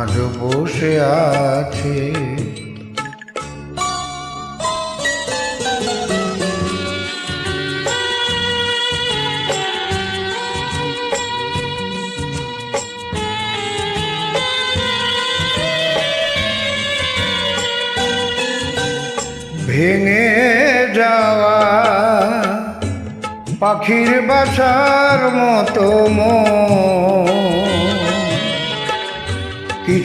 আজ বসে আছে। ভেঙে যাওয়া পাখির বাসার মতো মন।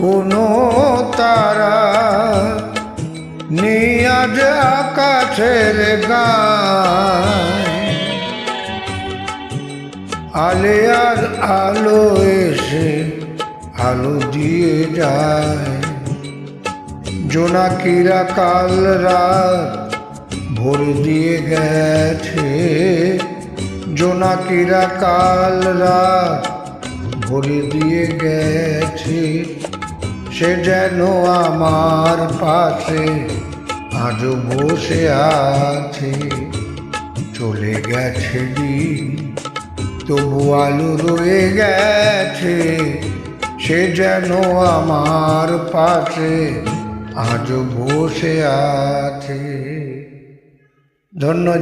কোনো তারা নেই আজ আকাশের গায় আলে আর আলো এসে আলো দিয়ে যায়। জোনাকিরা কাল রাত ভোর দিয়ে গেছে। জোনাকিরা কাল রাত ভরে দিয়ে গেছে। সে যেন আমার পাশে আজও বসে আছে। চলে গেছে দিন, তবু আলো রয়ে গেছে। সে যেন আমার পাশে আজও বসে আছে। ধন্য